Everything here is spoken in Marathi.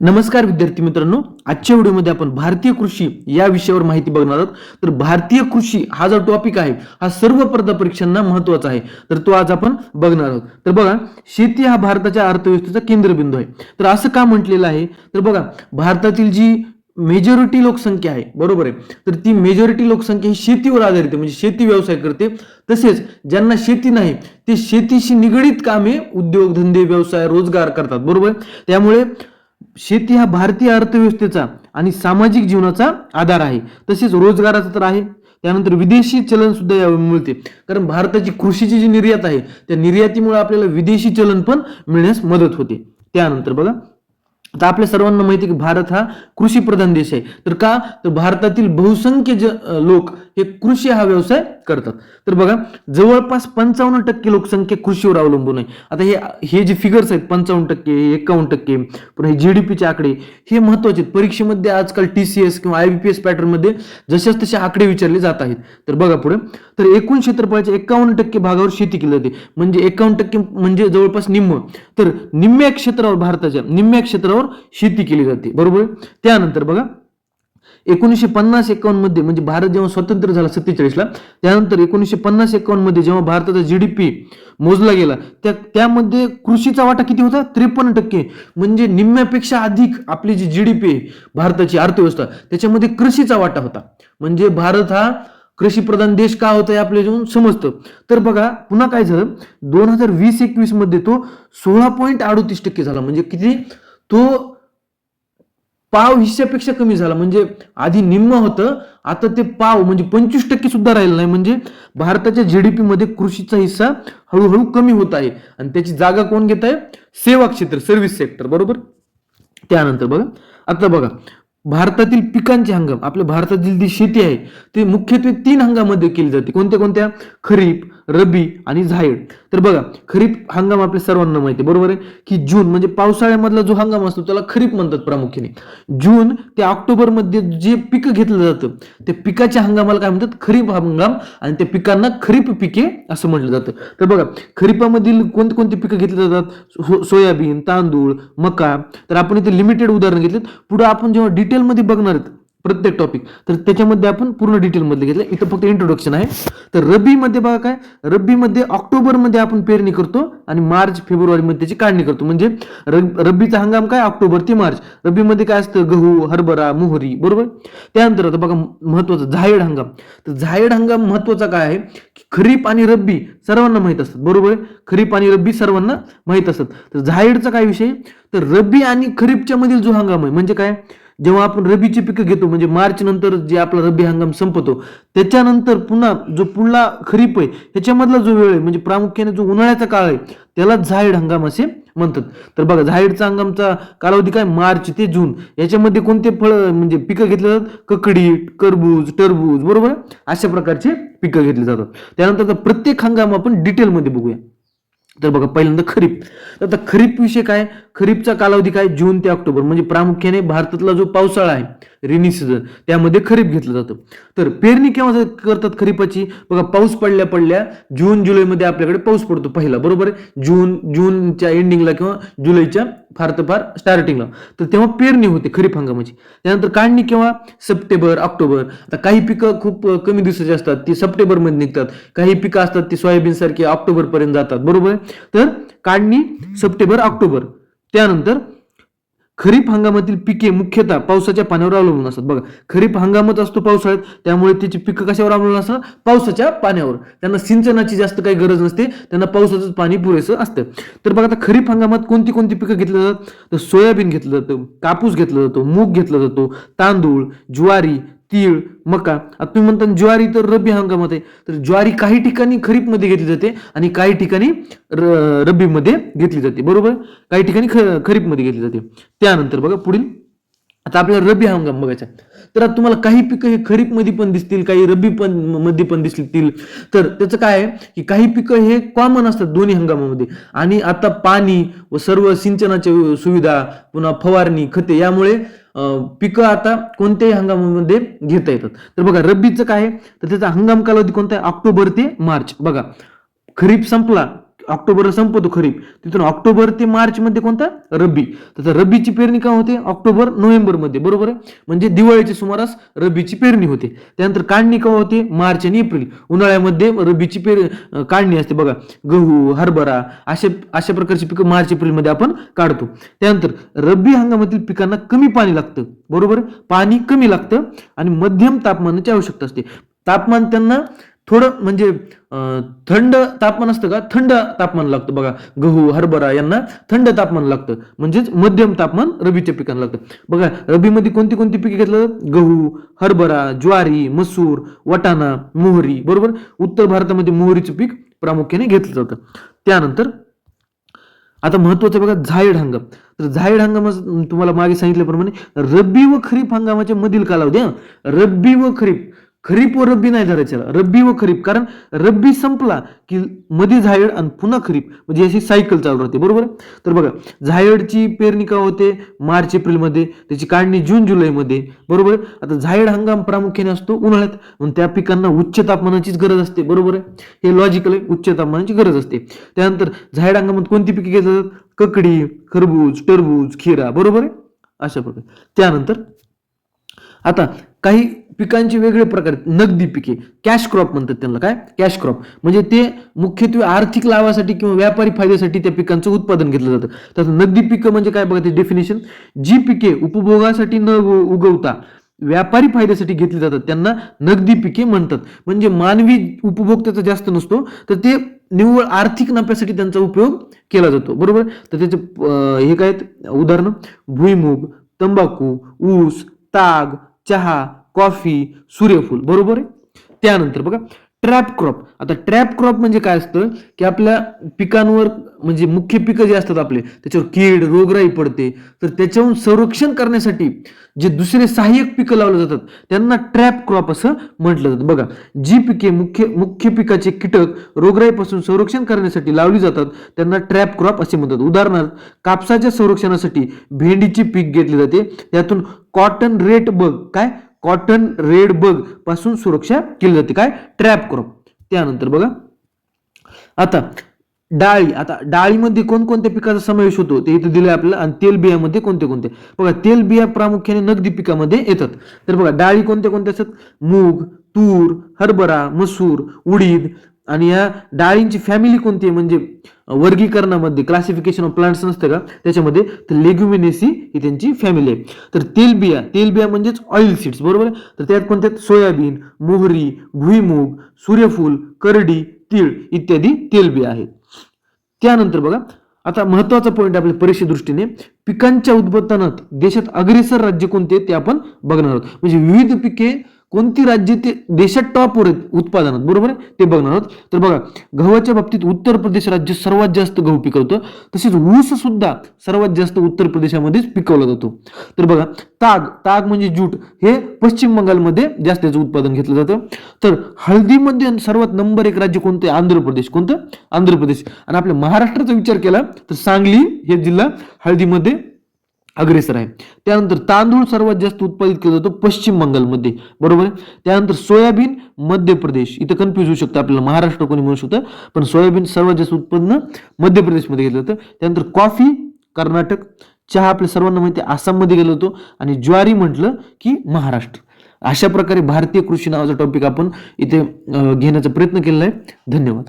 नमस्कार विद्यार्थी मित्रांनो. आजच्या व्हिडिओमध्ये आपण भारतीय कृषी या विषयावर माहिती बघणार आहोत. तर भारतीय कृषी हा जो टॉपिक आहे हा सर्व स्पर्धा परीक्षांना महत्त्वाचा आहे. तर तो आज आपण बघणार आहोत. तर बघा शेती हा भारताच्या अर्थव्यवस्थेचा केंद्रबिंदू आहे. तर असं का म्हटलेलं आहे? तर बघा भारतातील जी मेजॉरिटी लोकसंख्या आहे बरोबर आहे? तर ती मेजॉरिटी लोकसंख्या ही शेतीवर आधारित आहे. म्हणजे शेती व्यवसाय करते. तसेच ज्यांना शेती नाही ते शेतीशी निगडीत कामे उद्योगधंदे व्यवसाय रोजगार करतात. बरोबर? त्यामुळे शेती हा भारतीय अर्थव्यवस्थेचा आणि सामाजिक जीवनाचा आधार आहे. तसेच रोजगाराचा तर आहे. त्यानंतर विदेशी चलन सुद्धा यावेळी मिळते. कारण भारताची कृषीची जी निर्यात आहे त्या निर्यातीमुळे आपल्याला विदेशी चलन पण मिळण्यास मदत होते. त्यानंतर बघा आता आपल्या सर्वांना माहिती आहे की भारत हा कृषी प्रधान देश आहे. तर का? तर भारतातील बहुसंख्य ज लोक हे कृषी हा व्यवसाय करतात. तर बघा जवळपास पंचावन्न टक्के लोकसंख्या कृषीवर अवलंबून आहे. आता हे हे जे फिगर्स आहेत पंचावन्न टक्के एकावन्न टक्के पण हे जीडीपीचे आकडे हे महत्त्वाचे आहेत. परीक्षेमध्ये आजकाल टी सी एस किंवा आय बी पी एस पॅटर्नमध्ये जसेच तसे आकडे विचारले जात आहेत. तर बघा पुढे. तर एकूण क्षेत्रफळाच्या एकावन्न टक्के भागावर शेती केली जाते. म्हणजे एकावन्न टक्के म्हणजे जवळपास निम्म. तर निम्म्या क्षेत्रावर भारताच्या निम्म्या क्षेत्रावर शेती केली जाते. बरोबर? त्यानंतर बघा एकोणीसशे पन्नास एकावन्नमध्ये म्हणजे भारत जेव्हा स्वतंत्र झाला सत्तेचाळीसला त्यानंतर एकोणीसशे पन्नास एकावन्नमध्ये जेव्हा भारताचा जीडीपी मोजला गेला त्या त्यामध्ये कृषीचा वाटा किती होता? त्रेपन्न टक्के. म्हणजे निम्म्यापेक्षा अधिक आपली जी जीडीपी आहे भारताची अर्थव्यवस्था त्याच्यामध्ये कृषीचा वाटा होता. म्हणजे भारत हा कृषी प्रधान देश का होता हे आपल्या जेवण समजतं. तर बघा पुन्हा काय झालं? दोन हजार वीस एकवीसमध्ये तो सोळा पॉईंट अडोतीस टक्के झाला. म्हणजे किती? तो पाव हिस्स्यापेक्षा कमी झाला. म्हणजे आधी निम्म होतं आता ते पाव म्हणजे पंचवीस टक्के सुद्धा राहिलं नाही. म्हणजे भारताच्या जीडीपी मध्ये कृषीचा हिस्सा हळूहळू कमी होत आहे. आणि त्याची जागा कोण घेत आहे? सेवा क्षेत्र सर्व्हिस सेक्टर बरोबर? त्यानंतर बघा. आता बघा. भारतातील पिकांचे हंगाम. आपल्या भारतातील जी शेती आहे ती मुख्यत्वे तीन हंगामामध्ये केली जाते. कोणत्या कोणत्या? खरीप रबी आणि झायड. तर बघा खरीप हंगाम आपल्या सर्वांना माहिती आहे बरोबर आहे? की जून म्हणजे पावसाळ्यामधला जो हंगाम असतो त्याला खरीप म्हणतात प्रामुख्याने. जून ते ऑक्टोबरमध्ये जे पिकं घेतलं जातं ते पिकाच्या हंगामाला काय म्हणतात? खरीप हंगाम आणि त्या पिकांना खरीप पिके असं म्हटलं जातं. तर बघा खरीपामधील कोणती कोणती पिकं घेतली जातात? हो, सोयाबीन तांदूळ मका. तर आपण इथे लिमिटेड उदाहरण घेतलेत. पुढे आपण जेव्हा डिटेलमध्ये बघणार आहेत प्रत्येक टॉपिक तर त्याच्यामध्ये आपण पूर्ण डिटेलमध्ये घेतलं. इथं फक्त इंट्रोडक्शन आहे. तर रब्बीमध्ये बघा काय? रब्बीमध्ये ऑक्टोबरमध्ये आपण पेरणी करतो आणि मार्च फेब्रुवारीमध्ये त्याची काढणी करतो. म्हणजे रब- रब्बीचा हंगाम काय? ऑक्टोबर ते मार्च. रब्बीमध्ये काय असतं? गहू हरभरा मोहरी बरोबर? त्यानंतर आता बघा महत्वाचं झायड हंगाम. तर झायड हंगाम महत्त्वाचा काय आहे? की खरीप आणि रब्बी सर्वांना माहीत असतात. बरोबर? आहे? खरीप आणि रब्बी सर्वांना माहीत असतात. तर झायडचा काय विषय? तर रब्बी आणि खरीपच्या मधील जो हंगाम आहे म्हणजे काय? जेव्हा आपण रबीची पिकं घेतो म्हणजे मार्च नंतर जे आपला रब्बी हंगाम संपतो त्याच्यानंतर पुन्हा जो पुढला खरीप आहे ह्याच्यामधला जो वेळ आहे म्हणजे प्रामुख्याने जो उन्हाळ्याचा काळ आहे त्याला झायड हंगाम असे म्हणतात. तर बघा झाईडचा हंगामचा कालावधी काय? मार्च ते जून. याच्यामध्ये कोणते फळ म्हणजे पिकं घेतले जातात? ककडी करबूज टरबूज बरोबर? अशा प्रकारचे पिकं घेतली जातात. त्यानंतर प्रत्येक हंगाम आपण डिटेलमध्ये बघूया. तर बघा पहिल्यांदा खरीप. तर आता खरीप विषय काय? खरीपचा कालावधी काय? जून ते ऑक्टोबर. म्हणजे प्रामुख्याने भारतातला जो पावसाळा आहे रेनी सीझन त्यामध्ये खरीप घेतलं जातं. तर पेरणी केव्हा करतात खरीपाची? बघा पाऊस पडल्या पडल्या जून जुलैमध्ये आपल्याकडे पाऊस पडतो पहिला बरोबर आहे? जून जूनच्या एंडिंगला किंवा जुलैच्या फार तर फार स्टार्टिंगला तर तेव्हा पेरणी होते खरीप हंगामाची. त्यानंतर काढणी केव्हा? September October. आता काही पिकं खूप कमी दिवसाची असतात ती सप्टेंबरमध्ये निघतात. काही पिकं असतात ती सोयाबीन सारखी ऑक्टोबरपर्यंत जातात बरोबर आहे? तर काढणी सप्टेंबर ऑक्टोबर. त्यानंतर खरीप हंगामातील पिके मुख्यतः पावसाच्या पाण्यावर अवलंबून असतात. बघा खरीप हंगामच असतो पावसाळ्यात त्यामुळे त्याची पिकं कशावर अवलंबून असतात? पावसाच्या पाण्यावर. त्यांना सिंचनाची जास्त काही गरज नसते त्यांना पावसाचंच पाणी पुरेसं असतं. तर बघा आता खरीप हंगामात कोणती कोणती पिकं घेतली जातात? तर सोयाबीन घेतलं जातं कापूस घेतला जातो मूग घेतला जातो तांदूळ ज्वारी तीळ मका. आता तुम्ही म्हणता ज्वारी तर रब्बी हंगामात आहे. तर ज्वारी काही ठिकाणी खरीपमध्ये घेतली जाते आणि काही ठिकाणी रब्बीमध्ये घेतली जाते. बरोबर? काही ठिकाणी ख खरीपमध्ये घेतली जाते. त्यानंतर बघा पुढील. आता आपल्याला रब्बी हंगाम बघायचा तर आता तुम्हाला काही पिकं हे खरीपमध्ये पण दिसतील काही रब्बी पण मध्ये पण दिसतील. तर त्याचं काय आहे की काही पिकं हे कॉमन असतात दोन्ही हंगामामध्ये. आणि आता पाणी व सर्व सिंचनाच्या सुविधा पुन्हा फवारणी खते यामुळे पिकं आता कोणत्याही हंगामामध्ये घेता येतात. तर बघा रब्बीचं काय आहे? तर त्याचा हंगाम कालावधी कोणता आहे? ऑक्टोबर ते मार्च. बघा खरीप संपला ऑक्टोबरला संपतो खरीप. तिथून ऑक्टोबर ते मार्च मध्ये कोणता? रब्बी. तर रब्बीची पेरणी का होते? ऑक्टोबर नोव्हेंबरमध्ये बरोबर आहे? म्हणजे दिवाळीच्या सुमारास रब्बीची पेरणी होते. त्यानंतर काढणी का होते? मार्च आणि एप्रिल. उन्हाळ्यामध्ये रब्बीची पेर काढणी असते बघा. गहू हरभरा अशा अशा प्रकारची पिकं मार्च एप्रिलमध्ये आपण काढतो. त्यानंतर रब्बी हंगामातील पिकांना कमी पाणी लागतं. बरोबर? पाणी कमी लागतं आणि मध्यम तापमानाची आवश्यकता असते. तापमान त्यांना थोडं म्हणजे थंड तापमान असतं का? थंड तापमान लागतं. बघा गहू हरभरा यांना थंड तापमान लागतं. म्हणजेच मध्यम तापमान रबीच्या पिकांना लागतं. बघा रबीमध्ये कोणती कोणती पिके घेतलं? गहू हरभरा ज्वारी मसूर वटाणा मोहरी बरोबर? उत्तर भारतामध्ये मोहरीचं पीक प्रामुख्याने घेतलं जातं. त्यानंतर आता महत्वाचं बघा झायड हंगाम. तर झायड हंगाम तुम्हाला मागे सांगितल्याप्रमाणे रब्बी व खरीप हंगामाच्या मधील कालावधी रब्बी व खरीप. खरीप व रब्बी नाही धरायचं रब्बी व खरीप. कारण रब्बी संपला की मध्ये झायड आणि पुन्हा खरीप. म्हणजे अशी सायकल चालू राहते. बरोबर? तर बघा झायडची पेरणी का होते? मार्च एप्रिलमध्ये. त्याची काढणी जून जुलैमध्ये. बरोबर? आता झायड हंगाम प्रामुख्याने असतो उन्हाळ्यात. म्हणून त्या पिकांना उच्च तापमानाचीच गरज असते. बरोबर आहे? हे लॉजिकल आहे. उच्च तापमानाची गरज असते. त्यानंतर झायड हंगामात कोणती पिके घेतली जातात? ककडी खरबूज टरबूज खिरा. बरोबर आहे? अशा प्रकारे. त्यानंतर आता काही पिकांचे वेगळे प्रकार आहेत. नगदी पिके. कॅश क्रॉप म्हणतात त्यांना. काय? कॅश क्रॉप म्हणजे ते मुख्यत्वे आर्थिक लाभासाठी किंवा व्यापारी फायद्यासाठी त्या पिकांचं उत्पादन घेतलं जातं. तर नगदी पिकं म्हणजे काय? बघा ते डेफिनेशन जी पिके उपभोगासाठी न उगवता व्यापारी फायद्यासाठी घेतली जातात त्यांना नगदी पिके म्हणतात. म्हणजे मानवी उपभोग त्याचा जास्त नसतो तर ते निव्वळ आर्थिक नफ्यासाठी त्यांचा उपयोग केला जातो. बरोबर? तर त्याचे हे काय आहेत? उदाहरणं. भुईमुग तंबाखू ऊस ताग चहा कॉफी सूर्यफूल बरोबर आहे? त्यानंतर बघा ट्रॅप क्रॉप आता ट्रॅप क्रॉप म्हणजे काय असतं? की आपल्या पिकांवर म्हणजे मुख्य पिकं जे असतात आपले त्याच्यावर कीड रोगराई पडते. तर त्याच्याहून संरक्षण करण्यासाठी जे दुसरे सहाय्यक पिकं लावले जातात त्यांना ट्रॅप क्रॉप असं म्हटलं जातं. बघा जी पिके मुख्य मुख्य पिकाचे कीटक रोगराईपासून संरक्षण करण्यासाठी लावली जातात त्यांना ट्रॅप क्रॉप असे म्हणतात. उदाहरणार्थ कापसाच्या संरक्षणासाठी भेंडीची पीक घेतली जाते. त्यातून कॉटन रेट बग काय? कॉटन रेड बगपासून सुरक्षा केली जाते. काय? ट्रॅप क्रॉप त्यानंतर बघा. आता डाळी आता डाळीमध्ये कोणकोणत्या पिकाचा समावेश होतो? ते इथे दिलं आपल्याला. आणि तेलबियामध्ये कोणते कोणते? बघा तेलबिया प्रामुख्याने नगदी पिकामध्ये येतात. तर बघा डाळी कोणत्या कोणत्या असतात? मूग तूर हरभरा मसूर उडीद. आणि या डाळींची फॅमिली कोणती आहे? म्हणजे वर्गीकरणामध्ये क्लासिफिकेशन ऑफ प्लांट्स नसतं का? त्याच्यामध्ये तर लेग्युमिनेसी ही त्यांची फॅमिली आहे. तर तेलबिया तेलबिया म्हणजेच ऑइल सीड्स बरोबर आहे? तर त्यात कोणत्या आहेत? सोयाबीन मोहरी भुईमूग सूर्यफूल करडी तीळ इत्यादी तेलबिया आहेत. त्यानंतर बघा आता महत्त्वाचा पॉईंट आपल्या परीक्षे दृष्टीने. पिकांच्या उत्पादनात देशात अग्रेसर राज्य कोणते ते आपण बघणार आहोत. म्हणजे विविध पिके कोणती राज्य ते देशात टॉपवर आहेत? उत्पादनात. बरोबर आहे? ते बघणार आहोत. तर बघा गव्हाच्या बाबतीत उत्तर प्रदेश राज्य सर्वात जास्त गहू पिकवतं. तसेच ऊस सुद्धा सर्वात जास्त उत्तर प्रदेशामध्येच पिकवला जातो. तर बघा ताग. ताग म्हणजे जूट. हे पश्चिम बंगालमध्ये जास्त याचं उत्पादन घेतलं जातं. तर हळदीमध्ये सर्वात नंबर एक राज्य कोणतं आहे? आंध्र प्रदेश. कोणतं? आंध्र प्रदेश. आणि आपल्या महाराष्ट्राचा विचार केला तर सांगली हे जिल्हा हळदीमध्ये अग्रेसर आहे. त्यानंतर तांदूळ सर्वात जास्त उत्पादित केला जातो पश्चिम बंगालमध्ये. बरोबर आहे? त्यानंतर सोयाबीन मध्य प्रदेश. इथं कन्फ्युज होऊ शकतं आपल्याला महाराष्ट्र कोणी म्हणू शकतं पण सोयाबीन सर्वात जास्त उत्पन्न मध्य प्रदेशमध्ये घेतलं जातं. त्यानंतर कॉफी कर्नाटक. चहा आपल्या सर्वांना माहिती आहे, आसाममध्ये गेलो होतो. आणि ज्वारी म्हटलं की महाराष्ट्र. अशा प्रकारे भारतीय कृषी नावाचा टॉपिक आपण इथे घेण्याचा प्रयत्न केलेला आहे. धन्यवाद.